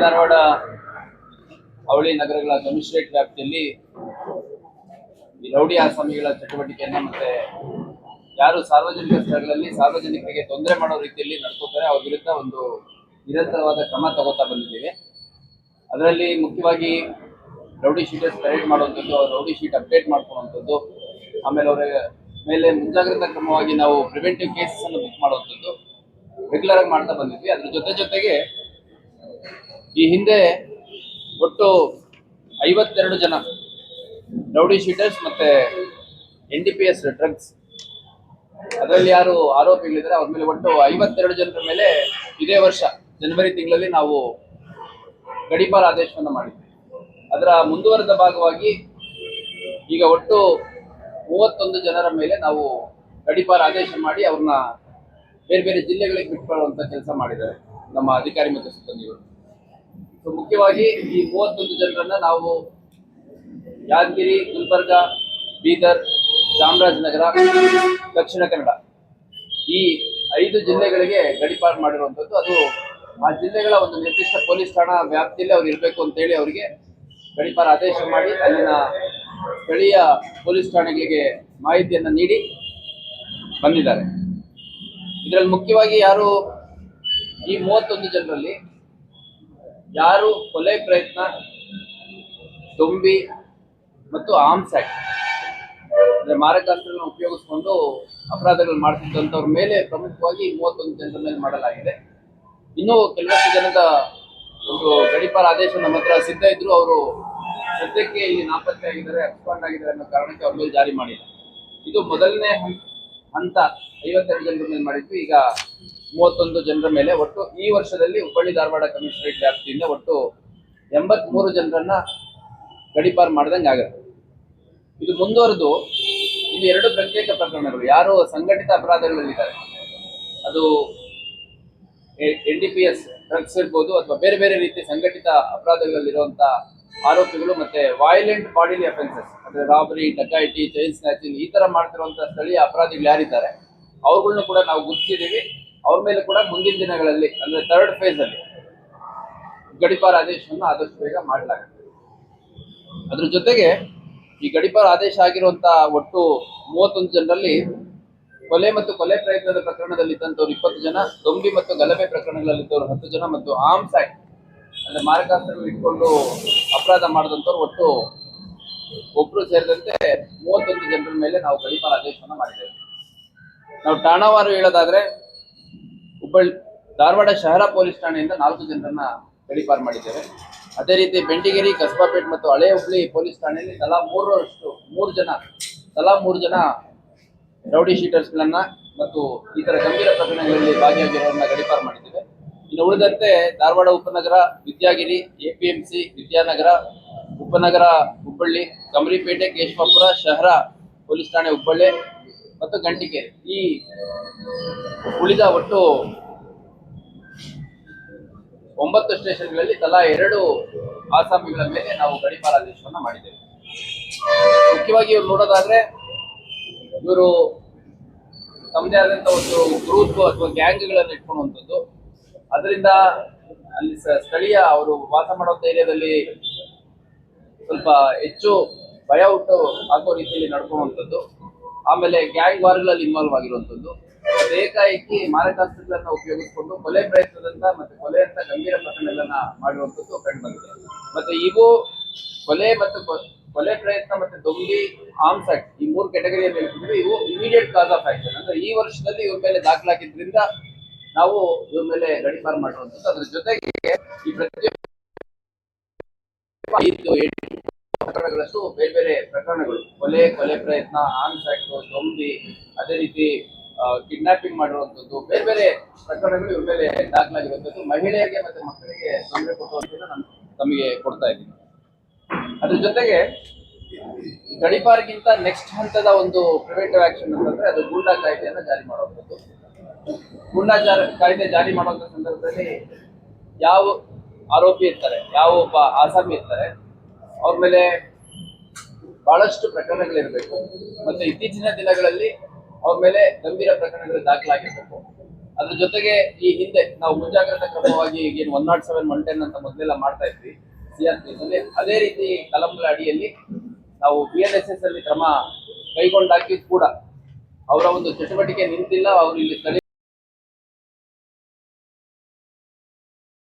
ಧಾರವಾಡ ಅವಳಿ ನಗರಗಳ ಕಮಿಷನರೇಟ್ ವ್ಯಾಪ್ತಿಯಲ್ಲಿ ಈ ರೌಡಿ ಆಸಾಮಿಗಳ ಚಟುವಟಿಕೆಯನ್ನ ಮತ್ತೆ ಯಾರು ಸಾರ್ವಜನಿಕ ಸ್ಥಳಗಳಲ್ಲಿ ಸಾರ್ವಜನಿಕರಿಗೆ ತೊಂದರೆ ಮಾಡೋ ರೀತಿಯಲ್ಲಿ ನಡ್ಕೋತಾರೆ, ಅವ್ರ ವಿರುದ್ಧ ಒಂದು ನಿರಂತರವಾದ ಕ್ರಮ ತಗೋತಾ ಬಂದಿದ್ದೇವೆ. ಅದರಲ್ಲಿ ಮುಖ್ಯವಾಗಿ ರೌಡಿ ಶೀಟರ್ಸ್ ಕ್ರೆಡಿಟ್ ಮಾಡುವಂಥದ್ದು, ಅವ್ರ ರೌಡಿ ಶೀಟ್ ಅಪ್ಡೇಟ್ ಮಾಡ್ಕೊಳ್ಳುವಂಥದ್ದು, ಆಮೇಲೆ ಅವರ ಮೇಲೆ ಮುಂಜಾಗ್ರತಾ ಕ್ರಮವಾಗಿ ನಾವು ಪ್ರಿವೆಂಟಿವ್ ಕೇಸಸ್ ಅನ್ನು ಬುಕ್ ಮಾಡುವಂಥದ್ದು. ರೆಗ್ಯುಲರ್ ಆಗಿ ಮಾಡ್ತಾ ಬಂದಿದ್ವಿ. ಅದ್ರ ಜೊತೆ ಜೊತೆಗೆ, ಈ ಹಿಂದೆ ಒಟ್ಟು ಐವತ್ತೆರಡು ಜನ ರೌಡಿ ಶೀಟರ್ಸ್ ಮತ್ತೆ N D P S drugs ಅದರಲ್ಲಿ ಯಾರು ಆರೋಪಿಗಳಿದ್ರೆ ಅವ್ರ ಮೇಲೆ ಒಟ್ಟು ಐವತ್ತೆರಡು ಜನರ ಮೇಲೆ ಇದೇ ವರ್ಷ, ಜನವರಿ ತಿಂಗಳಲ್ಲಿ ನಾವು ಗಡಿಪಾರ ಆದೇಶವನ್ನು ಮಾಡಿದ್ವಿ. ಅದರ ಮುಂದುವರೆದ ಭಾಗವಾಗಿ ಈಗ ಒಟ್ಟು ಮೂವತ್ತೊಂದು ಜನರ ಮೇಲೆ ನಾವು ಗಡಿಪಾರ ಆದೇಶ ಮಾಡಿ ಅವ್ರನ್ನ ಬೇರೆ ಬೇರೆ ಜಿಲ್ಲೆಗಳಿಗೆ ಬಿಟ್ಕೊಳ್ಳುವಂತ ಕೆಲಸ ಮಾಡಿದ್ದಾರೆ ನಮ್ಮ ಅಧಿಕಾರಿ ಮತ್ತು ಸಿಬ್ಬಂದಿಗಳು ಸೊ ಮುಖ್ಯವಾಗಿ ಈ ಮೂವತ್ತೊಂದು ಜನರನ್ನ ನಾವು ಯಾದಗಿರಿ, ಗುಲ್ಬರ್ಗ, ಬೀದರ್, ಚಾಮರಾಜನಗರ, ದಕ್ಷಿಣ ಕನ್ನಡ ಈ ಐದು ಜಿಲ್ಲೆಗಳಿಗೆ ಗಡಿಪಾರು ಮಾಡಿರುವಂಥದ್ದು ಅದು ಆ ಜಿಲ್ಲೆಗಳ ಒಂದು ನಿರ್ದಿಷ್ಟ ಪೊಲೀಸ್ ಠಾಣಾ ವ್ಯಾಪ್ತಿಯಲ್ಲಿ ಅವ್ರು ಇರಬೇಕು ಅಂತೇಳಿ ಅವರಿಗೆ ಗಡಿಪಾರ ಆದೇಶ ಮಾಡಿ ಅಲ್ಲಿನ ಸ್ಥಳೀಯ ಪೊಲೀಸ್ ಠಾಣೆಗಳಿಗೆ ಮಾಹಿತಿಯನ್ನು ನೀಡಿ ಬಂದಿದ್ದಾರೆ. ಇದರಲ್ಲಿ ಮುಖ್ಯವಾಗಿ ಯಾರು ಈ ಮೂವತ್ತೊಂದು ಜನರಲ್ಲಿ ಯಾರು ಕೊಲೆ ಪ್ರಯತ್ನ ತುಂಬಿ ಮತ್ತು ಆರ್ಮ್ಸ್ ಆಕ್ಟ್ ಅಂದ್ರೆ ಮಾರಕಾಸ್ತ್ರಗಳನ್ನ ಉಪಯೋಗಿಸ್ಕೊಂಡು ಅಪರಾಧಗಳು ಮಾಡ್ತಿದ್ದಂಥವ್ರ ಮೇಲೆ ಪ್ರಮುಖವಾಗಿ ಮೂವತ್ತೊಂದು ಜನರ ಮೇಲೆ ಮಾಡಲಾಗಿದೆ. ಇನ್ನೂ ಕೆಲವಷ್ಟು ಜನದ ಒಂದು ಗಡಿಪಾರ ಆದೇಶ ನಮ್ಮ ಹತ್ರ ಸಿದ್ಧ ಇದ್ರು ಅವರು ಸದ್ಯಕ್ಕೆ ಇಲ್ಲಿ ನಾಪತ್ತೆ ಆಗಿದ್ದಾರೆ ಎಕ್ಸ್ಪಾಂಡ್ ಆಗಿದ್ದಾರೆ ಅನ್ನೋ ಕಾರಣಕ್ಕೆ ಅವ್ರ ಮೇಲೆ ಜಾರಿ ಮಾಡಿಲ್ಲ. ಇದು ಮೊದಲನೇ ಹಂತ ಐವತ್ತೆರಡು ಜನರ ಮೇಲೆ ಮಾಡಿದ್ವಿ. ಈಗ ಮೂವತ್ತೊಂದು ಜನರ ಮೇಲೆ ಒಟ್ಟು ಈ ವರ್ಷದಲ್ಲಿ ಹುಬ್ಬಳ್ಳಿ ಧಾರವಾಡ ಕಮಿಷನರೇಟ್ ವ್ಯಾಪ್ತಿಯಿಂದ ಒಟ್ಟು ಎಂಬತ್ಮೂರು ಜನರನ್ನ ಗಡಿಪಾರು ಮಾಡ್ದಂಗೆ ಆಗುತ್ತೆ. ಇದು ಮುಂದುವರೆದು ಇದು ಎರಡು ಪ್ರತ್ಯೇಕ ಪ್ರಕರಣಗಳು. ಯಾರು ಸಂಘಟಿತ ಅಪರಾಧಗಳಲ್ಲಿದ್ದಾರೆ. ಅದು N D P S drugs ಇರ್ಬೋದು ಅಥವಾ ಬೇರೆ ಬೇರೆ ರೀತಿ ಸಂಘಟಿತ ಅಪರಾಧಗಳಲ್ಲಿರುವಂತ ಆರೋಪಿಗಳು ಮತ್ತೆ ವೈಲೆಂಟ್ ಬಾಡಿಲಿ ಅಫೆನ್ಸಸ್ ಅಂದ್ರೆ ರಾಬರಿ ಡಕಾಯಿಟಿ ಚೈನ್ ಸ್ನಾಚಿಂಗ್ ಈ ತರ ಮಾಡ್ತಿರುವಂತಹ ಸ್ಥಳೀಯ ಅಪರಾಧಿಗಳು ಯಾರಿದ್ದಾರೆ ಅವ್ರಗಳನ್ನು ಕೂಡ ನಾವು ಗುರುತಿಸಿದೀವಿ ಅವ್ರ ಮೇಲೆ ಕೂಡ ಮುಂದಿನ ದಿನಗಳಲ್ಲಿ, ಅಂದ್ರೆ ಥರ್ಡ್ ಫೇಸ್ ಅಲ್ಲಿ ಗಡಿಪಾರ ಆದೇಶವನ್ನು ಆದಷ್ಟು ಬೇಗ ಮಾಡಲಾಗುತ್ತೆ. ಅದ್ರ ಜೊತೆಗೆ ಈ ಗಡಿಪಾರ ಆದೇಶ ಆಗಿರುವಂತಹ ಒಟ್ಟು ಮೂವತ್ತೊಂದು ಜನರಲ್ಲಿ ಕೊಲೆ ಮತ್ತು ಕೊಲೆ ಪ್ರಯತ್ನದ ಪ್ರಕರಣದಲ್ಲಿ ಇದ್ದಂಥವ್ರು ಇಪ್ಪತ್ತು ಜನ, ದೊಂಬಿ ಮತ್ತು ಗಲಭೆ ಪ್ರಕರಣಗಳಲ್ಲಿದ್ದವರು ಹತ್ತು ಜನ ಮತ್ತು ಆರ್ಮ್ಸ್ ಆಕ್ಟ್ ಅಂದ್ರೆ ಮಾರಕಾಸ್ತ್ರಗಳು ಇಟ್ಕೊಂಡು ಅಪರಾಧ ಮಾಡಿದಂಥವ್ರು ಒಟ್ಟು ಒಬ್ಬರು ಸೇರಿದಂತೆ ಮೂವತ್ತೊಂದು ಜನರ ಮೇಲೆ ನಾವು ಗಡಿಪಾರ ಆದೇಶವನ್ನು ಮಾಡಿದ್ದೇವೆ. ನಾವು ಠಾಣಾವಾರು ಹೇಳೋದಾದ್ರೆ, ಹುಬ್ಬಳ್ಳಿ, ಧಾರವಾಡ ಶಹರ ಪೊಲೀಸ್ ಠಾಣೆಯಿಂದ ನಾಲ್ಕು ಜನರನ್ನ ಗಡಿಪಾರು ಮಾಡಿದ್ದೇವೆ. ಅದೇ ರೀತಿ ಬೆಂಡಿಗೇರಿ, ಕಸ್ಬಾಪೇಟ್ ಮತ್ತು ಹಳೆ ಹುಬ್ಳಿ ಪೊಲೀಸ್ ಠಾಣೆಯಲ್ಲಿ ತಲಾ ಮೂರರಷ್ಟು, ಮೂರು ಜನ, ತಲಾ ಮೂರು ಜನ ರೌಡಿ ಶೀಟರ್ಸ್ಗಳನ್ನ ಮತ್ತು ಇತರ ಗಂಭೀರ ಪ್ರಕರಣಗಳಲ್ಲಿ ಭಾಗಿಯಾಗಿರೋರನ್ನ ಗಡಿಪಾರು ಮಾಡಿದ್ದೇವೆ. ಇನ್ನು ಉಳಿದಂತೆ ಧಾರವಾಡ ಉಪನಗರ, ವಿದ್ಯಾಗಿರಿ, ಎಪಿಎಂಸಿ, ವಿದ್ಯಾನಗರ, ಉಪನಗರ, ಹುಬ್ಬಳ್ಳಿ, ಕಮರಿಪೇಟೆ, ಕೇಶವಾಪುರ, ಶಹರ, ಪೊಲೀಸ್ ಠಾಣೆ, ಹುಬ್ಬಳ್ಳಿ ಮತ್ತು ಗಂಟಿಕೆರೆ ಈ ಉಳಿದ ಒಟ್ಟು ಒಂಬತ್ತು ಸ್ಟೇಷನ್ಗಳಲ್ಲಿ ತಲಾ ಎರಡು ಆಸಾಮಿಗಳ ಮೇಲೆ ನಾವು ಗಡಿಪಾರಾದೇಶವನ್ನು ಮಾಡಿದ್ದೇವೆ. ಮುಖ್ಯವಾಗಿ ಇವರು ನೋಡೋದಾದ್ರೆ ಇವರು ತಮ್ಮದೇ ಆದಂತಹ ಒಂದು ಗ್ರೂಪ್ ಅಥವಾ ಗ್ಯಾಂಗ್ಗಳನ್ನು ಇಟ್ಕೊಳ್ಳುವಂಥದ್ದು ಅದರಿಂದ ಅಲ್ಲಿ ಸ್ಥಳೀಯ ಅವರು ವಾಸ ಮಾಡುವಂತ ಏರಿಯಾದಲ್ಲಿ ಸ್ವಲ್ಪ ಹೆಚ್ಚು ಭಯ ಹುಟ್ಟು ಆಗೋ ರೀತಿಯಲ್ಲಿ ನಡ್ಕೊಳ್ಳುವಂಥದ್ದು. ಆಮೇಲೆ ಗ್ಯಾಂಗ್ ವಾರ್ಗಳಲ್ಲಿ ಇನ್ವಾಲ್ವ್ ಆಗಿರುವಂಥದ್ದು. ಏಕಾಏಕಿ ಮಾರಕಾಸ್ತ್ರಗಳನ್ನ ಉಪಯೋಗಿಸಿಕೊಂಡು ಕೊಲೆ ಪ್ರಯತ್ನದಂತ ಮತ್ತೆ ಕೊಲೆ ಅಂತ ಗಂಭೀರ ಪ್ರಕರಣಗಳನ್ನ ಮಾಡಿರುವಂಥದ್ದು ಕಂಡು ಬಂದಿದೆ. ಮತ್ತೆ ಇವು ಕೊಲೆ ಮತ್ತು ಕೊಲೆ ಪ್ರಯತ್ನ ಮತ್ತೆ ದೊಂಬಿ ಆರ್ಮ್ಸ್ ಆಕ್ಟ್ ಈ ಮೂರು ಕ್ಯಾಟಗರಿಯಲ್ಲಿ ಇವು ಇಮಿಡಿಯೇಟ್ ಕಾಸ್ ಆಫ್ ಆಕ್ಷನ್ ಅಂದ್ರೆ ಈ ವರ್ಷದಲ್ಲಿ ಇವ್ರ ಮೇಲೆ ದಾಖಲಾಗಿದ್ರಿಂದ ನಾವು ಇವ್ರ ಮೇಲೆ ಗಡಿಪಾರು ಮಾಡಿರುವಂತದ್ದು ಅದ್ರ ಜೊತೆಗೆ ಈ ಪ್ರತಿಯೊಂದು ಪ್ರಕರಣಗಳಷ್ಟು ಬೇರೆ ಬೇರೆ ಪ್ರಕರಣಗಳು. ಕೊಲೆ ಕೊಲೆ ಪ್ರಯತ್ನ ಆರ್ಮ್ಸ್ ಆಕ್ಟ್ ದೊಂಬಿ ಅದೇ ರೀತಿ ಕಿಡ್ನಾಪಿಂಗ್ ಮಾಡಿರುವಂತದ್ದು ಬೇರೆ ಬೇರೆ ಪ್ರಕರಣಗಳು ಇವ್ರ ಮೇಲೆ ದಾಖಲಾಗಿರುವಂಥದ್ದು. ಮಹಿಳೆಯರಿಗೆ ಮತ್ತೆ ಮಕ್ಕಳಿಗೆ ತೊಂದರೆ ಕೊಡುವಂಥದ್ದು ನಾನು ತಮಗೆ ಕೊಡ್ತಾ ಇದ್ದೀನಿ. ಅದ್ರ ಜೊತೆಗೆ ಗಡಿಪಾರ್ಗಿಂತ ನೆಕ್ಸ್ಟ್ ಹಂತದ ಒಂದು ಪ್ರಿವೆಂಟಿವ್ ಆಕ್ಷನ್ ಅಂತಂದ್ರೆ ಅದು ಗೂಂಡಾ ಕಾಯ್ದೆಯನ್ನ ಜಾರಿ ಮಾಡುವಂಥದ್ದು ಗೂಂಡಾ ಜಾರಿ ಕಾಯ್ದೆ ಜಾರಿ ಮಾಡುವಂತ ಸಂದರ್ಭದಲ್ಲಿ ಯಾವ ಆರೋಪಿ ಇರ್ತಾರೆ, ಯಾವ ಒಬ್ಬ ಆಸಾಮಿ ಇರ್ತಾರೆ, ಅವ್ರ ಮೇಲೆ ಬಹಳಷ್ಟು ಪ್ರಕರಣಗಳಿರಬೇಕು. ಮತ್ತೆ ಇತ್ತೀಚಿನ ದಿನಗಳಲ್ಲಿ ಅವ್ರ ಮೇಲೆ ಗಂಭೀರ ಪ್ರಕರಣಗಳು ದಾಖಲಾಗಿರ್ಬೇಕು. ಅದ್ರ ಜೊತೆಗೆ ಈ ಹಿಂದೆ ನಾವು ಮುಂಜಾಗ್ರತಾ ಕ್ರಮವಾಗಿ ಈಗೇನು one nought seven one ten ಅಂತ ಮೊದಲೆಲ್ಲ ಮಾಡ್ತಾ ಇದ್ವಿ ಸಿಆರ್ಪಿ ಅದೇ ರೀತಿ ಕಲಂಬಲ ಅಡಿಯಲ್ಲಿ ನಾವು ಬಿ ಎನ್ ಎಸ್ ಎಸ್ ಅಲ್ಲಿ ಕ್ರಮ ಕೈಗೊಂಡಾಕಿ ಕೂಡ ಅವರ ಒಂದು ಚಟುವಟಿಕೆ ನಿಂತಿಲ್ಲ, ಅವರು ಇಲ್ಲಿ